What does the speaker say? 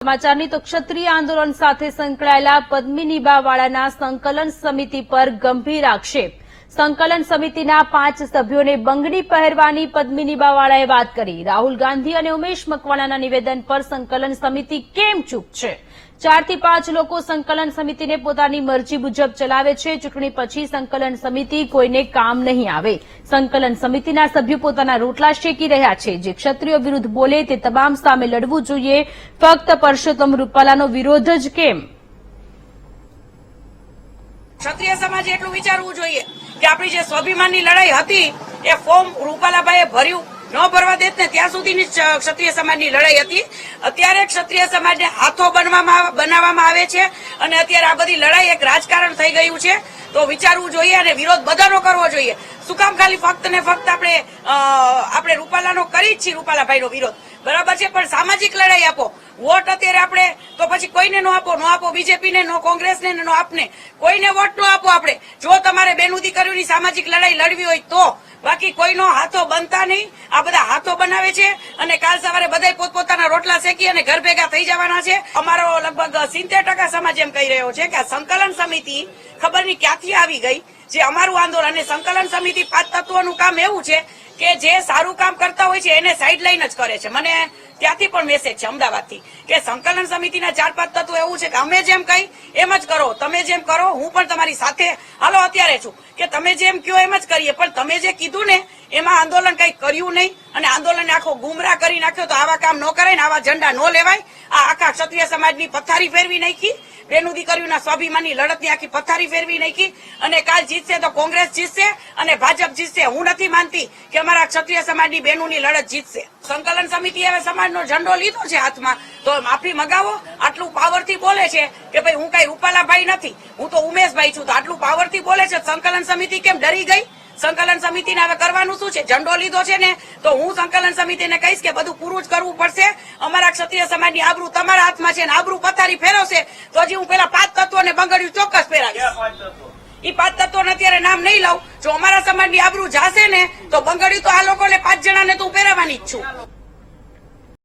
સમાચારની તો ક્ષત્રિય આંદોલન સાથે સંકળાયેલા પદ્મિનીબા વાળાના સંકલન સમિતિ પર ગંભીર આક્ષેપ. સંકલન સમિતિના પાંચ સભ્યોને બંગડી પહેરવાની પદ્મિનીબા વાળાએ વાત કરી. રાહુલ ગાંધી અને ઉમેશ મકવાણાના નિવેદન પર સંકલન સમિતિ કેમ ચૂપ છે? ચારથી પાંચ લોકો સંકલન સમિતિને પોતાની મરજી મુજબ ચલાવે છે. ચૂંટણી પછી સંકલન સમિતિ કોઈને કામ નહીં આવે. સંકલન સમિતિના સભ્યો પોતાના રોટલા શેકી રહ્યા છે. જે ક્ષત્રિયો વિરુદ્ધ બોલે તે તમામ સામે લડવું જોઈએ. ફક્ત પરસોત્તમ રૂપાલાનો વિરોધ જ કેમ? ક્ષત્રિય સમાજે એટલું વિચારવું જોઈએ કે આપણી જે સ્વાભિમાનની લડાઈ હતી, એ ફોર્મ રૂપાલાભાઈએ ભર્યું. ન ભરવા દેત ને ત્યાં સુધીની ક્ષત્રિય સમાજની લડાઈ હતી. અત્યારે ક્ષત્રિય સમાજને હાથો બનવામાં બનાવવામાં આવે છે અને અત્યારે આ બધી લડાઈ એક રાજકારણ થઈ ગયું છે. તો વિચારવું જોઈએ અને વિરોધ બધાનો કરવો જોઈએ. શું કામ ખાલી ફક્ત ને ફક્ત આપણે આપણે રૂપાલાનો કરી જ છીએ રૂપાલાભાઈનો વિરોધ. બરાબર છે? પણ સામાજિક લડાઈ આપો. વોટ અત્યારે આપણે તો પછી કોઈને નો આપો નો આપો બીજેપીને, નો કોંગ્રેસને, નો આપને. કોઈને વોટ નો આપો આપણે. જો તમારે બેનું દીકરીઓની સામાજિક લડાઈ લડવી હોય તો. બાકી કોઈનો હાથો બનતા નહીં. આ બધા હાથો બનાવે છે અને કાલ સવારે બધા પોતપોતાના રોટલા શેકી અને ઘર ભેગા થઈ જવાના છે. અમારો લગભગ સિત્તેર ટકા સમાજ એમ કહી રહ્યો છે કે આ સંકલન સમિતિ ખબર નહીં ક્યાંથી આવી ગઈ? જે અમારું આંદોલન અને સંકલન સમિતિ પાંચ તત્વોનું કામ એવું છે કે જે સારું કામ કરતા હોય છે એને સાઈડ લાઈન જ કરે છે. મને ત્યાંથી પણ મેસેજ છે અમદાવાદથી કે સંકલન સમિતિના ચાર પાંચ તત્વો એવું છે કે અમે જેમ કહી એમ જ કરો, તમે જેમ કરો, હું પણ તમારી સાથે, હાલો અત્યારે છું. કે તમે જેમ કયો એમ જ કરીએ, પણ તમે જે કીધું ને, એમાં આંદોલન કઈ કર્યું નહીં. અને આંદોલન આખો ગુમરા કરી નાખ્યો તો આવા કામ ન કરાય ને આવા ઝંડા ન લેવાય. આ આખા ક્ષત્રિય સમાજની પથારી ફેરવી નાખી. બેનું દીકરીઓના સ્વાભિમાનની લડતની આખી પથારી ફેરવી નાખી. અને કાલ જીતશે તો કોંગ્રેસ જીતશે અને ભાજપ જીતશે. હું નથી માનતી કે અમારા ક્ષત્રિય સમાજની બહેનોની લડત જીતશે. સંકલન સમિતિ હવે સમાજનો ઝંડો લીધો છે હાથમાં. તો માફી મગાવો. આટલું પાવરથી બોલે છે કે ભાઈ હું કઈ રૂપાલાભાઈ નથી. હું તો ઉમેશભાઈ છું. તો આટલું પાવરથી બોલે છે. સંકલન સમિતિ કેમ ડરી ગઈ? સંકલન સમિતિને હવે કરવાનું શું છે? ઝંડો લીધો છે ને તો હું સંકલન સમિતિને કહીશ કે બધું પૂરું જ કરવું પડશે. અમારા ક્ષત્રિય સમાજની આબરૂ તમારા હાથમાં છે ને આબરૂ પથારી ફેરવશે. તો હજી હું પેલા પાંચ તત્વોને બંગડ્યું ચોક્કસ પહેરાવીશ ઈ પાંચ તત્વોને અત્યારે નામ નહીં લઉં. જો અમારા સમાજની આબરૂ જાશે ને તો બંગડ્યું તો આ લોકોને પાંચ જણાને તો હું પહેરાવાની જ છું.